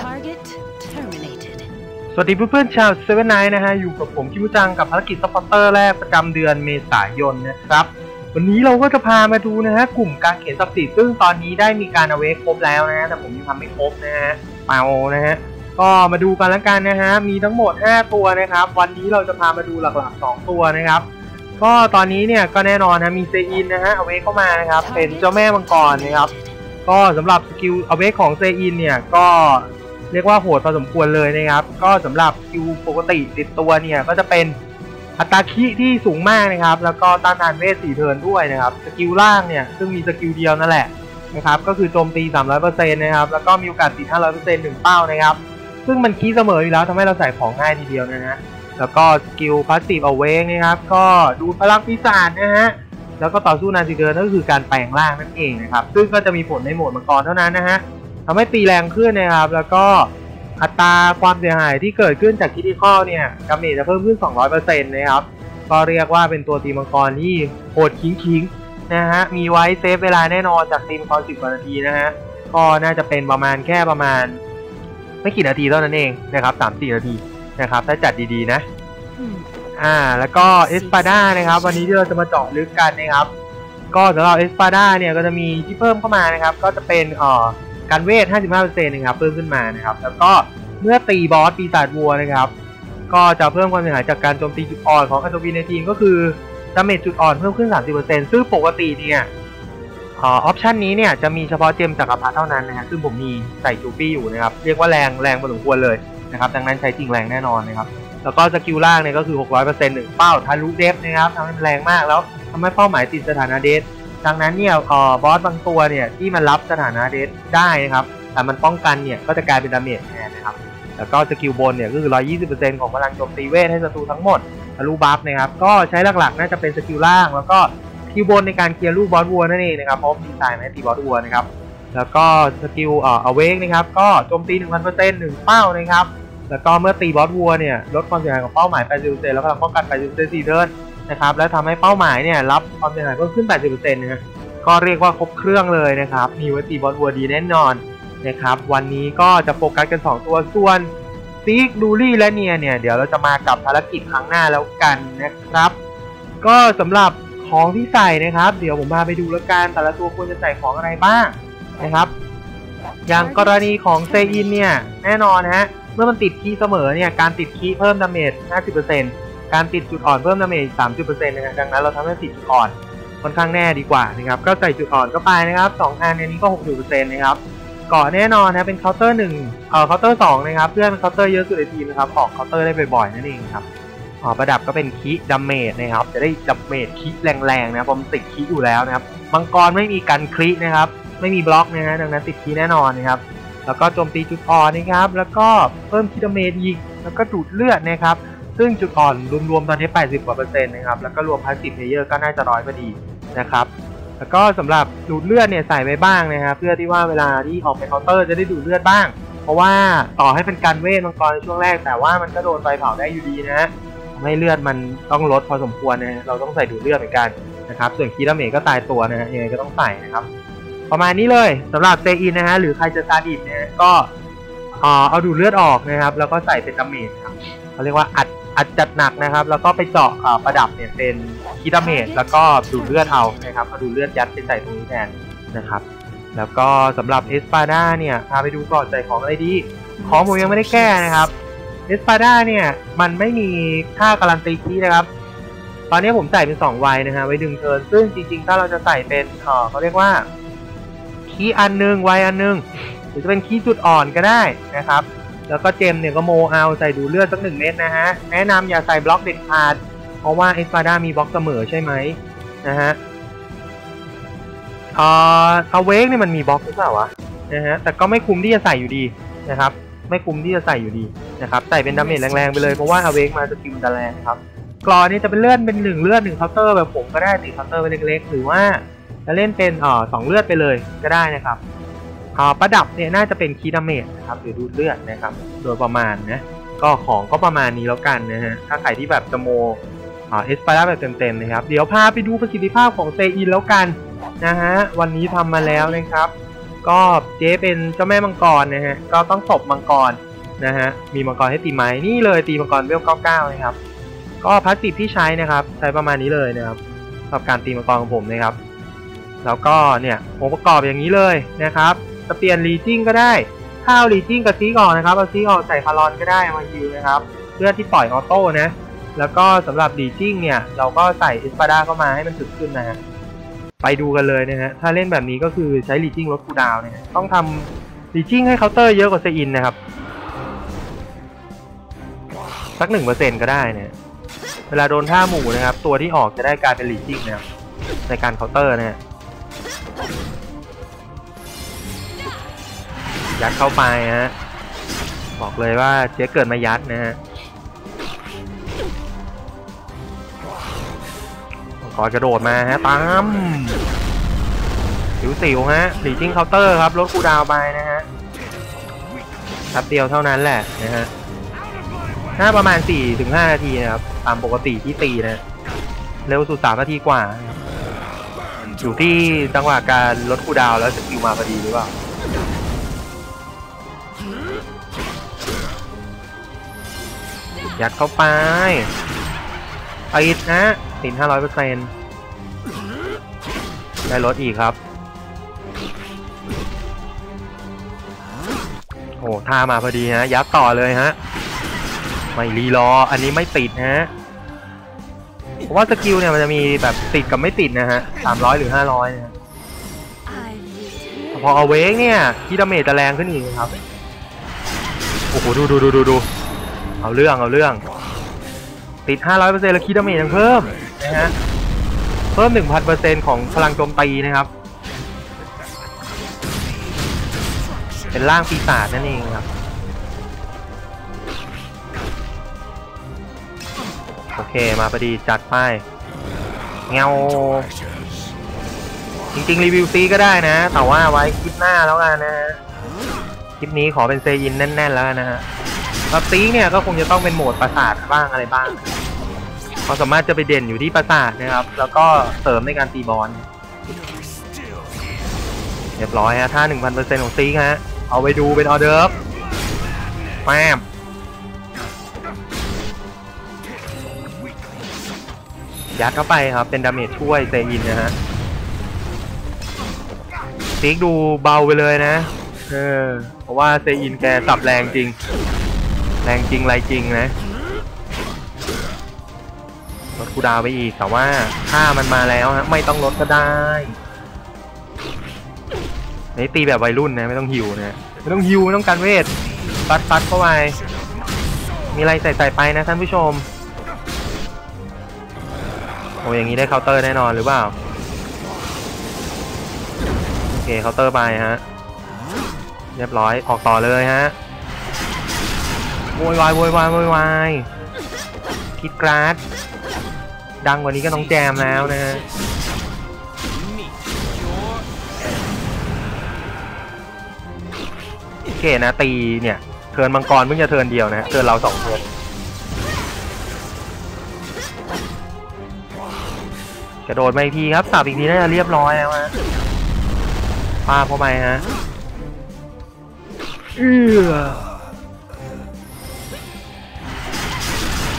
Target terminated. สวัสดีเพื่อนๆชาวเซเว่นไนนะฮะ อยู่กับผมคิมุจังกับภารกิจซัพพอร์เตอร์แรกประจำเดือนเมษายนนะครับ วันนี้เราก็จะพามาดูนะฮะ กลุ่มการเขียนสับสีซึ่งตอนนี้ได้มีการเอาเวคครบแล้วนะฮะ แต่ผมยังทำไม่ครบนะฮะเปานะฮะ ก็มาดูกันแล้วกันนะฮะ มีทั้งหมด 5 ตัวนะครับ วันนี้เราจะพามาดูหลักๆ 2 ตัวนะครับ ก็ตอนนี้เนี่ยก็แน่นอนนะมีเซอินนะฮะเอาเวคเข้ามานะครับเป็นเจ้าแม่มังกรนะครับ ก็สำหรับสกิลเอาเวคของเซอินเนี่ยก็เรียกว่าโหดพอสมควรเลยนะครับ ก็สำหรับสกิลปกติติดตัวเนี่ยก็จะเป็นอัตราคิที่สูงมากนะครับ แล้วก็ต้านทานเวทสี่เทินด้วยนะครับสกิลล่างเนี่ยซึ่งมีสกิลเดียวนั่นแหละนะครับก็คือโจมตี 300%นะครับแล้วก็มีโอกาสติด500%หนึ่งเป้านะครับ ซึ่งมันคีเสมออยู่แล้วทำให้เราใส่ของง่ายทีเดียวนะฮะแล้วก็สกิลพาสซีฟเอาเวกนะครับ ก็ดูพลังปีศาจนะฮะ แล้วก็ต่อสู้นานสิเดินก็คือการแปลงร่างนั่นเองนะครับ ซึ่งก็จะมีผลในโหมดมังกรเท่านั้นนะฮะทำให้ตีแรงขึ้นนะครับ แล้วก็อัตราความเสียหายที่เกิดขึ้นจากคิด i คอลเนี่ยกำเนิดจะเพิ่มขึ้น 200%นะครับ ก็เรียกว่าเป็นตัวตีมังกรที่โหดคิงๆนะฮะ มีไว้เซฟเวลาแน่นอนจากตีมังกร10กว่านาทีนะฮะ ก็น่าจะเป็นประมาณแค่ประมาณ ไม่กี่นาทีเท่านั้นเองนะครับ3-4นาทีนะครับ ถ้าจัดดีๆนะ อ่า แล้วก็เอสปาด้านะครับ วันนี้ที่เราจะมาเจาะลึกกันนะครับ ก็สำหรับเอสปาด้าเนี่ยก็จะมีที่เพิ่มเข้ามานะครับ ก็จะเป็นเอ่อการเวท 55%นะครับ เพิ่มขึ้นมานะครับ แล้วก็เมื่อตีบอสปีศาจวัวนะครับ ก็จะเพิ่มความเสียหายจากการโจมตีจุดอ่อนของอัตวินในทีมก็คือดาเมจจุดอ่อนเพิ่มขึ้น 30%ซึ่งปกติเนี่ยเออออปชันนี้เนี่ยจะมีเฉพาะเจมจักรพรรดิเท่านั้นนะฮะซึ่งผมมีใส่จูปี้อยู่นะครับ เรียกว่าแรงแรงพอสมควรเลยนะครับ ดังนั้นใช้จริงแรงแน่นอนนะครับ แล้วก็สกิลล่างเนี่ยก็คือ 600%หนึ่งเป้าทะลุเดฟนะครับทำให้แรงมากแล้วทำให้เป้าหมายติดสถานะเดฟดังนั้นเนี่ยออบอสบางตัวเนี่ยที่มันรับสถานะเดฟได้นะครับแต่มันป้องกันเนี่ยก็จะกลายเป็นดาเมจแทนนะครับแล้วก็สกิลบนเนี่ยก็คือ 120%ของพลังโจมตีเวทให้ศัตรูทั้งหมดทะลุบัฟนะครับก็ใช้หลักๆ น่าจะเป็นสกิลล่าง แล้วก็สกิลบนในการเคลียร์ลูกบอสวัวนั่นเองนะครับเพราะดีไซน์มาให้ตีบอสวัวนะครับแล้วก็สกิลเอ่อเวกนะครับก็โจมตี 1,000%หนึ่งเป้านะครับ แล้วก็เมื่อตีบอสวัวเนี่ยลดความเสียหายของเป้าหมาย80%แล้วพลังป้องกัน80%เทิร์นนะครับแล้วทำให้เป้าหมายเนี่ยรับความเสียหายเพิ่มขึ้น 80%นะฮะก็เรียกว่าครบเครื่องเลยนะครับ มีไว้ตีบอสวัวดีแน่นอนนะครับ วันนี้ก็จะโฟกัสกัน 2 ตัวส่วนซีกดูรี่และเนียเนี่ย เดี๋ยวเราจะมากับภารกิจครั้งหน้าแล้วกันนะครับ ก็สำหรับของที่ใส่นะครับ เดี๋ยวผมพาไปดูแล้วกันแต่ละตัวควรจะใส่ของอะไรบ้างนะครับ อย่างกรณีของเซอินเนี่ยแน่นอนฮะ เมื่อมันติดคีย์เสมอเนี่ยการติดคีย์เพิ่มดาเมจ 50%การติดจุดอ่อนเพิ่มดาเมจ 30%นะฮะดังนั้นเราทำให้ติดจุดอ่อนค่อนข้างแน่ดีกว่านะครับก็ใส่จุดอ่อนเข้าไปนะครับ2อันในนี้ก็ 60%นะครับเกาะแน่นอนนะเป็นเคาน์เตอร์หนึ่งเอ่อเคาน์เตอร์สองนะครับเพื่อนเป็นเคาน์เตอร์เยอะสุดในทีมนะครับออกเคาน์เตอร์ได้บ่อยๆนั่นเองครับอ๋อประดับก็เป็นคีย์ดาเมจนะครับจะได้ดาเมจคีแรงๆนะครับเพราะมันติดคีอยู่แล้วนะครับมังกรไม่มีกันคลินะครับไม่มีบล็อกนะฮะดังนั้นติดคีแน่นอนนะครับ แล้วก็โจมตีจุดอ่อนนะครับ แล้วก็เพิ่มคิดเมตรอีก แล้วก็ดูดเลือดนะครับ ซึ่งจุดอ่อนรวมๆตอนนี้ 80กว่าเปอร์เซ็นต์นะครับ แล้วก็รวมพาสซีฟเพลเยอร์ก็น่าจะร้อยพอดีนะครับ แล้วก็สำหรับดูดเลือดเนี่ยใส่ไปบ้างนะครับ เพื่อที่ว่าเวลาที่ออกไปเคาน์เตอร์จะได้ดูดเลือดบ้าง เพราะว่าต่อให้เป็นการเวทมังกรในช่วงแรก แต่ว่ามันก็โดนไฟเผาได้อยู่ดีนะฮะทำให้เลือดมันต้องลดพอสมควรนะฮะ เราต้องใส่ดูดเลือดเหมือนกันนะครับ ส่วนคีดาเมก็ตายตัวนะฮะยังไงก็ต้องใส่นะครับ ประมาณนี้เลยสำหรับเซอินนะฮะหรือใครจะซาดิสเนี่ยก็เอาดูเลือดออกนะครับ แล้วก็ใส่เป็นดาเมจครับเขาเรียกว่าอัดอัดจัดหนักนะครับ แล้วก็ไปเจาะประดับเนี่ยเป็นคีดาเมจแล้วก็ดูเลือดเอานะครับเอาดูเลือดยัดไปใส่ตรงนี้แทนนะครับ แล้วก็สำหรับเอสปาด้าเนี่ยพาไปดูก่อนใส่ของอะไรดี ของผมยังไม่ได้แก้นะครับเอสปาด้าเนี่ยมันไม่มีค่าการันตีคีนะครับ ตอนนี้ผมใส่เป็น2วัยนะฮะไว้ดึงเทินซึ่งจริงๆ ถ้าเราจะใส่เป็นเขาเรียกว่า คีย์อันหนึ่งไวอันหนึ่งหรือจะเป็นคีย์จุดอ่อนก็ได้นะครับ แล้วก็เจมเนี่ยก็โมเอาใส่ดูเลือดสักหนึ่งเม็ดนะฮะแนะนำอย่าใส่บล็อกเด็ดขาด เพราะว่าเอสปาด้ามีบล็อกเสมอใช่ไหมนะฮะเอ่อเอาเวกเนี่ยมันมีบล็อกหรือเปล่าวะนะฮะแต่ก็ไม่คุ้มที่จะใส่อยู่ดีนะครับ ไม่คุ้มที่จะใส่อยู่ดีนะครับใส่เป็นดาเมจแรงๆไปเลยเพราะว่าเอาเวกมาสกิลมันจะแรงครับกรอนี่จะเป็นเลือดเป็นหนึ่งเลือดหนึ่งเคาน์เตอร์แบบผมก็ได้ติดเคาน์เตอร์ไปเล็กๆ หรือว่า จะเล่นเป็นเอ่อสองเลือดไปเลยก็ได้นะครับอ่าประดับเนี่ยน่าจะเป็นคีดาเมจนะครับหรือดูดเลือดนะครับ โดยประมาณนะก็ของก็ประมาณนี้แล้วกันนะฮะถ้าใครที่แบบจะโมอ่าเอสปาร่าแบบเต็มๆนะครับ เดี๋ยวพาไปดูประสิทธิภาพของเซอินแล้วกันนะฮะวันนี้ทำมาแล้วนะครับ ก็เจ๊เป็นเจ้าแม่มังกรนะฮะก็ต้องตบมังกรนะฮะมีมังกรให้ตีไหมนี่เลยตีมังกรเวล99นะครับ ก็พลาสซีฟที่ใช้นะครับ ใช้ประมาณนี้เลยนะครับสำหรับการตีมังกรของผมนะครับ แล้วก็เนี่ยองค์ประกอบอย่างนี้เลยนะครับจะเปลี่ยนรีจิ้งก็ได้ถ้าเอารีจิ้งกับซีกออกนะครับเอาซีกออกใส่คารอนก็ได้มาฮิวนะครับ เพื่อที่ปล่อยออโต้นะ แล้วก็สำหรับรีจิ้งเนี่ย เราก็ใส่อิสปาดาเข้ามาให้มันถึกขึ้นนะฮะไปดูกันเลยนะฮะถ้าเล่นแบบนี้ก็คือใช้รีจิ้งลดคูดาวน์นะฮะต้องทำรีจิ้งให้เคาน์เตอร์เยอะกว่าเซอินนะครับสักหนึ่งเปอร์เซ็นก็ได้นะเวลาโดนท่าหมู่นะครับ ตัวที่ออกจะได้กลายเป็นรีจิ้งนะครับในการเคาน์เตอร์นะฮะ ยัดเข้าไปฮะ บอกเลยว่าเจ๊เกิดมายัดนะฮะขอกระโดดมาฮะตามสิวสิวฮะหลีจิ้งเคาน์เตอร์ครับลดคูดาวไปนะฮะแป๊บเดียวเท่านั้นแหละนะฮะถ้าประมาณ4-5นาทีนะครับ ตามปกติที่ตีนะ เร็วสุด3นาทีกว่านะครับ อยู่ที่จังหวะการลดคูดาวแล้วสกิลมาพอดีหรือเปล่ายัดเข้าไปติดนะติดห้าร้อยเปอร์เซ็นได้ลดอีกครับ โอ้ท่ามาพอดีฮะ ยัดต่อเลยฮะ ไม่รีรอ อันนี้ไม่ติดฮะ เพราะว่าสกิลเนี่ยมันจะมีแบบติดกับไม่ติดนะฮะสามร้อยหรือห้าร้อยนะฮะพอเอาเวกเนี่ยที่ดาเมจจะแรงขึ้นอีกครับ โอ้โหดูดูดูดูดูเอาเรื่องเอาเรื่อง ติด 500%แล้วคีดาเมจยังเพิ่มนะฮะเพิ่ม 1,000%ของพลังโจมตีนะครับ เป็นร่างปีศาจนั่นเองครับ อเคมาพอดีจัดไปเงาจริงๆ รีวิวซีก็ได้นะ แต่ว่าไว้คลิปหน้าแล้วกันนะฮะคลิปนี้ขอเป็นเซยินแน่นๆแล้วกันนะฮะแล้วซีเนี่ยก็คงจะต้องเป็นโหมดประสาทบ้างอะไรบ้างความสามารถจะไปเด่นอยู่ที่ประสาทนะครับ แล้วก็เสริมในการตีบอลเรียบร้อยฮะถ้า1,000%ของซีฮะเอาไปดูเป็นออเดอร์ฟแป๊บ ยัดเข้าไปครับ เป็นดาเมจช่วยเซยินนะฮะซิกดูเบาไปเลยนะ เออ เพราะว่าเซอินแกสับแรงจริง แรงจริงไรจริงนะลดคูดาวไปอีก แต่ว่าถ้ามันมาแล้วฮะไม่ต้องลดก็ได้นี่ตีแบบวัยรุ่นนะ ไม่ต้องหิวนะ ไม่ต้องหิว ไม่ต้องการเวทปัดปัดเข้าไป มีอะไรใส่ใส่ไปนะท่านผู้ชม โอ้อย่างนี้ได้เคาน์เตอร์แน่นอนหรือเปล่า โอเคเคาน์เตอร์ไปฮะ เรียบร้อยออกต่อเลยฮะโวยวายโวยวายโวยวายคิดกราดดังกว่านี้ก็ต้องแจมแล้วนะฮะโอเคนะตีเนี่ยเทิร์นมังกรเพิ่งจะเทิร์นเดียวนะฮะเทิร์นเราสองเทิร์น ระโดดมาอีกทีครับสับอีกทีน่าจะเรียบร้อยแล้วฮะปาเข้าไปฮะเออ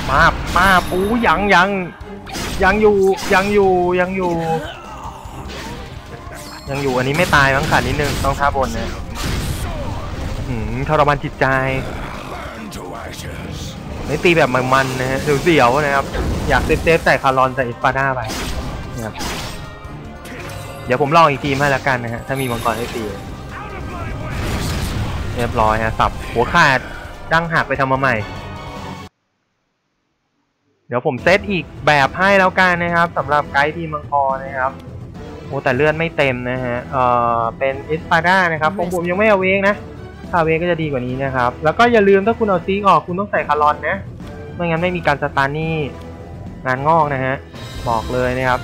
ป้าบป้าบอู้ยังยังยังอยู่ยังอยู่ยังอยู่ ยังอยู่อันนี้ไม่ตายมั้งขาดนิดนึงต้องท่าบนเนะหืมทรมานจิตใจไม่ตีแบบมันๆนะฮะเสียวๆนะครับ อยากเซฟเซฟใส่คารอนใส่อิสปาด้าไป นะครับเดี๋ยวผมลองอีกทีมให้แล้วกันนะฮะถ้ามีมังกรให้ตีเรียบร้อยฮะสับหัวขาดดั้งหักไปทำมาใหม่ เดี๋ยวผมเซตอีกแบบให้แล้วกันนะครับสำหรับไกด์ทีมมังกรนะครับโอ้แต่เลือดไม่เต็มนะฮะเอ่อเป็นเอสปาด้านะครับผมผมยังไม่เอาเวกนะถ้าเอาเวกก็จะดีกว่านี้นะครับ แล้วก็อย่าลืมถ้าคุณเอาซีกออกคุณต้องใส่คารอนนะไม่งั้นไม่มีการสตาร์นี่งานงอกนะฮะบอกเลยนะครับ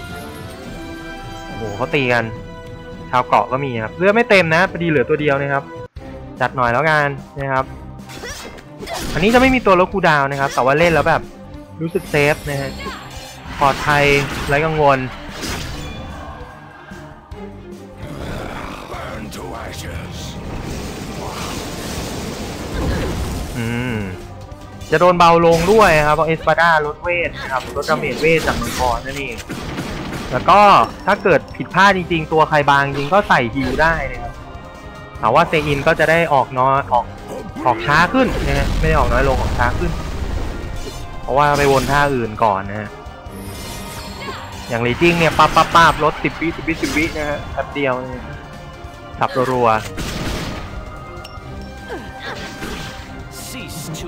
โอ้โหเขาตีกัน ชาวเกาะก็มีครับเลือดไม่เต็มนะพอดีเหลือตัวเดียวนะครับ จัดหน่อยแล้วกันนะครับ อันนี้จะไม่มีตัวลดคูดาวนะครับ แต่ว่าเล่นแล้วแบบรู้สึกเซฟนะฮะปลอดภัยไร้กังวลอืมจะโดนเบาลงด้วยครับเพราะเอสปาดาลดเวทนะครับลดดาเมจเวทจากมังกรนั่นเอง แล้วก็ถ้าเกิดผิดพลาดจริง ๆ ตัวใครบางจริงก็ใส่ฮิวได้นะครับถามว่าเซอินก็จะได้ออกน้อยออกออกช้าขึ้นนะฮะไม่ได้ออกน้อยลงออกช้าขึ้น เพราะว่าไปวนท่าอื่นก่อนนะฮะอย่างลีจิ้งเนี่ยปั๊บปั๊บปั๊บลดสิบวิสิบวิสิบวินะฮะแป๊บเดียวเนี่ยสับรัว Cease to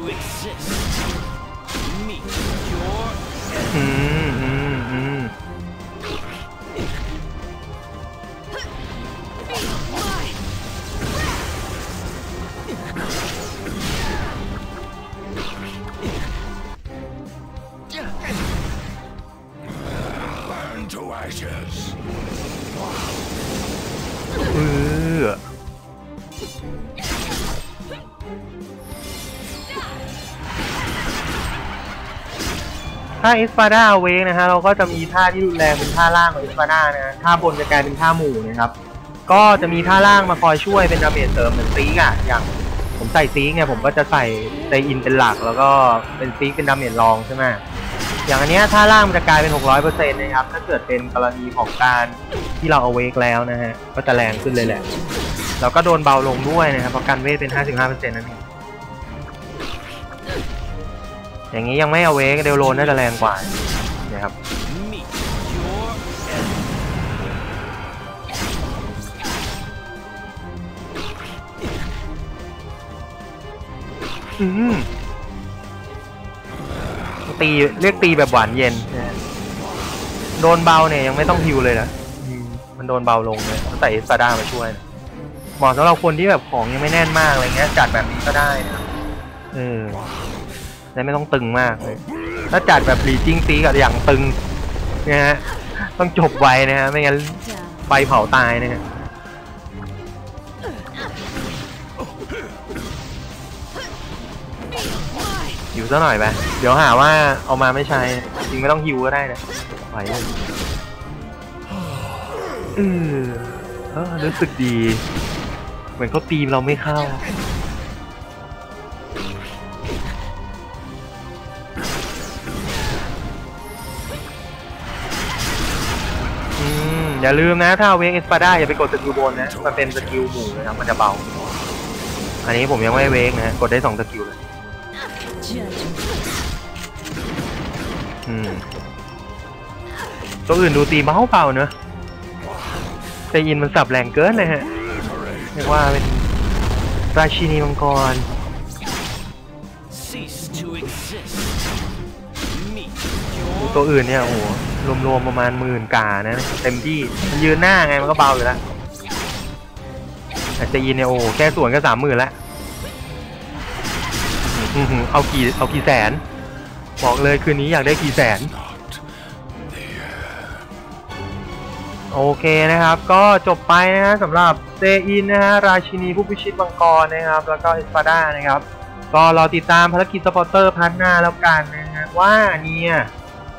ถ้าเอสปาดาเวกนะฮะเราก็จะมีท่าที่รุนแรงเป็นท่าล่างของเอสปาดานะฮะท่าบนจะกลายเป็นท่าหมู่นะครับ ก็จะมีท่าล่างมาคอยช่วยเป็นดาเมจเสริมเหมือนซีกอะอย่างผมใส่ซีกเนี่ยผมก็จะใส่ไดอินเป็นหลัก แล้วก็เป็นซีกเป็นดาเมจรองใช่ไหมอย่างอันเนี้ยท่าล่างมันจะกลายเป็น 600%นะครับถ้าเกิดเป็นกรณีของการที่เราเอาเวกแล้วนะฮะก็จะแรงขึ้นเลยแหละแล้วก็โดนเบาลงด้วยนะครับเพราะการเวทเป็น 55%นั่นเอง อย่างนี้ยังไม่เอาเวกเดลโลนน่าจะแรงกว่านะครับอืมตีเรียกตีแบบหวานเย็น โดนเบาเนี่ยยังไม่ต้องฮิวเลยนะมันโดนเบาลงเลยต้งใส่เอสปาด้ามาช่วยนะเหมาะสำหรับคนที่แบบของยังไม่แน่นมากอะไรเงี้ยจัดแบบนี้ก็ได้นะเออ และไม่ต้องตึงมากเลยถ้าจัดแบบรีจิ้งซีกับอย่างตึงนี่ฮะต้องจบไวนะฮะไม่งั้นไฟเผาตายนะฮะหิวซะหน่อยไปเดี๋ยวหาว่าเอามาไม่ใช้จริงไม่ต้องหิวก็ได้นะไหวเลยเออเออรู้สึกดี เหมือนเขาตีมเราไม่เข้า อย่าลืมนะ ถ้าเวกเอสปาด้าอย่าไปกดสกิลบนนะ มันเป็นสกิลหมู่นะครับ มันจะเบา อันนี้ผมยังไม่เวกนะ กดได้สองสกิลเลย อืม ตัวอื่นดูตีเบาเปล่าเนอะแต่ยินมันสับแรงเกินเลยฮะเรียกว่าเป็นราชินีมังกรตัวอื่นเนี่ยโอ้โห รวมๆประมาณหมื่นกานะ เต็มที่มันยืนหน้าไงมันก็เบาอยู่แล้วแต่เจะยินเนี่ยโอ้แค่ส่วนก็สามหมื่นล้วอื้อหือเอากี่เอากี่แสน บอกเลยคืนนี้อยากได้กี่แสน โอเคนะครับ ก็จบไปนะฮะสำหรับเซอินนะฮะราชินีผู้พิชิตมังกรนะครับ แล้วก็เอสปาด้านะครับ ก็รอติดตามภารกิจสปอร์เตอร์พันหน้าแล้วกันนะฮะว่าเนี่ย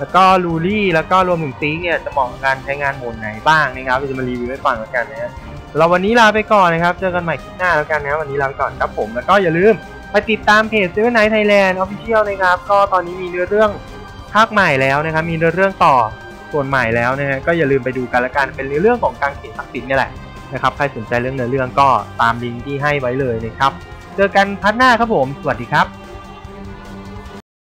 แล้วก็ลูลี่แล้วก็รวมถึงซีกเนี่ยจะเหมาะกับการใช้งานโหมดไหนบ้างนะครับเราจะมารีวิวให้ฟังแล้วกันนะฮะเราวันนี้ลาไปก่อนนะครับ เจอกันใหม่คลิปหน้าแล้วกันนะวันนี้ลาไปก่อนครับผมแล้วก็อย่าลืมไปติดตามเพจ Seven Night Thailand Official นะครับ ก็ตอนนี้มีเนื้อเรื่องภาคใหม่แล้วนะครับ มีเนื้อเรื่องต่อส่วนใหม่แล้วนะฮะก็อย่าลืมไปดูกันละกันเป็นเรื่องของการเขียนศักดิ์สิทธิ์นี่แหละนะครับใครสนใจเรื่องเนื้อเรื่องก็ตามลิงก์ที่ให้ไว้เลยนะครับ เจอกันพัดหน้าครับผม สวัสดีครับ